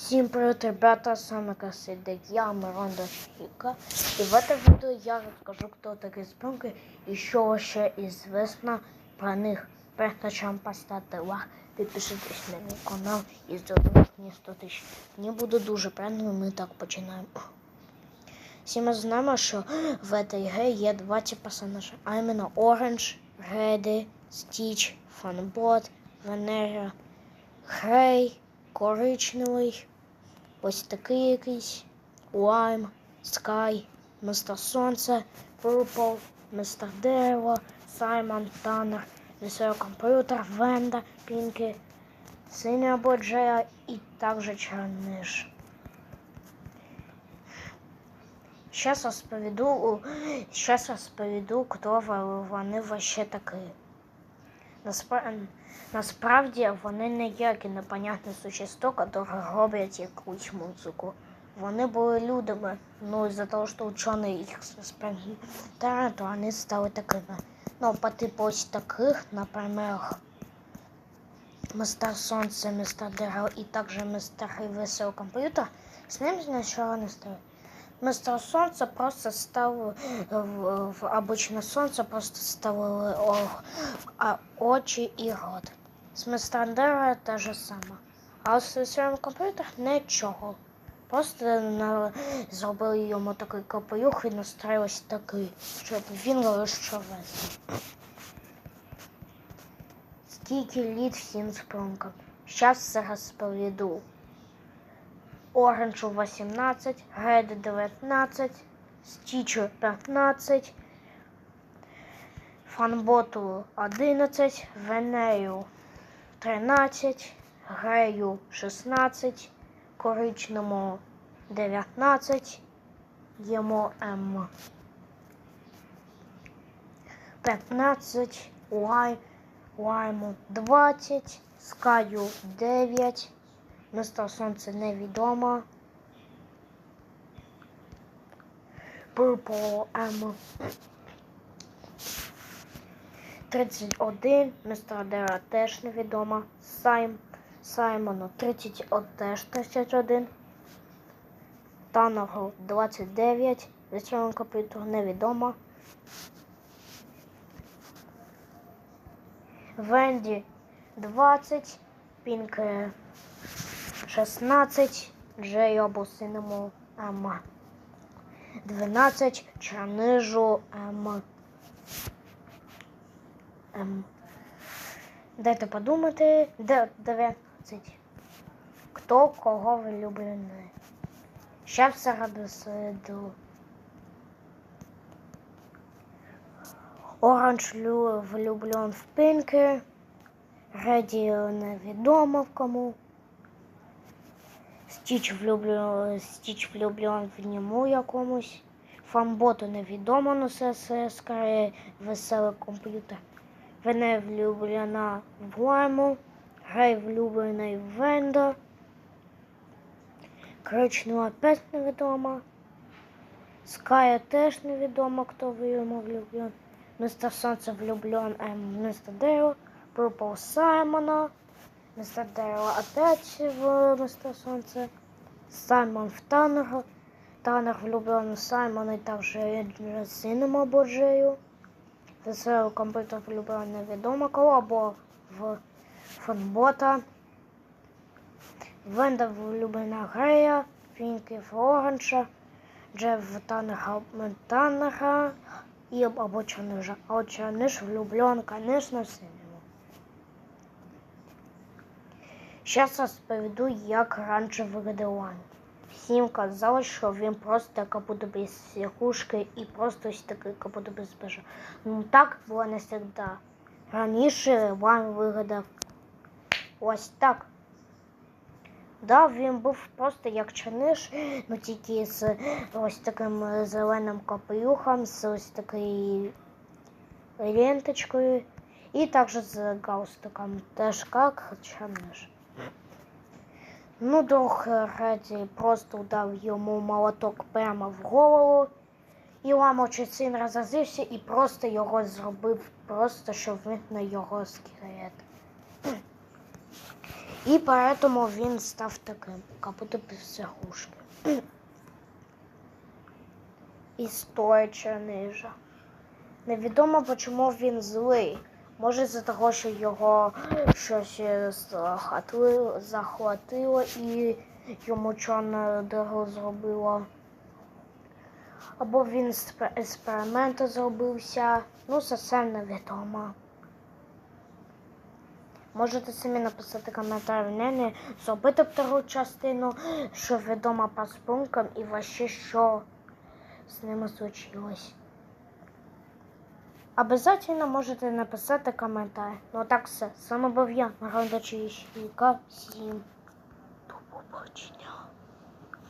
Всем привет, ребята, с вами Касидек, я Мирон Дочка. И в этом видео я расскажу, кто такие спинки и что вообще известно про них. Прежде чем поставити лайк, підпишитесь на мій канал і зробіть мені 100 тисяч. Мені буде дуже приємно, ми так починаємо. Всі ми знаємо, що в цій грі є два типи персонажів, а іменно Orange, Ready, Stitch, Funbot, Венера, Грей, коричневий, ось такий якийсь, Лайм, Скай, Мистер Сонце, Purple, Мистер Дерево, Саймон, Таннер, Містер Комп'ютер, Венда, Пінкі, Синя Боджея і також Черниш. Сейчас розповіду, сейчас розповіду, хто вони вообще такі. Наспра- Насправді вони не ніякі непонятне существо, яке роблять якусь музику. Вони були людьми, ну із-за того, що учені їх спрямували, то вони стали такими. Ну, по типу ось таких, наприклад, Мистер Сонце, Мистер Дерево і також Мистер Веселий комп'ютер, з ним сначала не стали. Мистер Сонце просто став в, в обычное сонце просто ставили о, а, очі і рот. З Мистер Дерева те же саме. А з Веселим комп'ютер нічого. Просто на, зробили йому такий капелюх і настроїлось такий, щоб він веселий. Скільки літ всім спрункам? Щас все розповіду. Оранжу 18, Геди 19, Стічу 15, Фанботу 11, Венею 13, Грею 16, Коричному 19, Йому М. 15, Лай, Лайму 20, Скаю 9, Мистер Сонце невідомо. Purple M 31, Мистер Дера теж невідомо. Сайм, Саймону 31 теж 31. Таногу 29, Веселому комп'ютеру невідомо. Венді 20, Пінк е, 16, Джейобу синому М. 12, Чанижу М. М. Дайте подумати. Де 19. Хто кого влюблений? Ще все радосиду. Оранж влюблен в Пінки. Реді невідомо в кому. Стіч влюблен, Стіч влюблен в ньому якомусь. Фамботу невідомо, но це, це скорее веселий комп'ютер. Вене влюблена в Лайму. Грей влюблений в Венда. Коричнева опять невідомо. Ская теж невідомо, хто в йому влюблен. Мистер Сонце влюблен ем, мистер Дерево. Purple Саймона. Мистер Дерево опять в Мистер Сонце. Саймон в Таннера. Таннер влюблен в Саймона і також сином або Веселий комп'ютер влюблен невідомо кого, або в фонбота. Венда влюблена Грея, Пінкі в Оранжа, Джеф в Таннера, Таннера і або Чорнижа. А от Чорниж влюблен, конечно, в синього. Зараз розповіду, як раніше виглядав. Всім казалось, що він просто без сіркушки і просто ось такий без бежа. Ну так було не завжди. Раніше Лайн виглядав ось так. Да, він був просто як чорниш, ну тільки з ось таким зеленим капелюхом, з ось такою ленточкою і також з галстуком, теж як чорниш. Ну, друг Реді просто дав йому молоток прямо в голову. І ламочий син розозлився і просто його зробив, просто щоб на його скелет. І поэтому він став таким, як будто психушки. Історія нижа. Невідомо, чому він злий. Може, за того, що його щось е, захватило, і йому чорне дерево зробило. Або він спе- експерименти зробився. Ну, зовсім невідомо. Можете самі написати коментар в нені, зробити втору частину, що відомо по спункам і вообще, що з ними случилось. Обязательно можете написати коментар. Ну так все. З вами був я, Мирон Дочищика. Всім до побачення.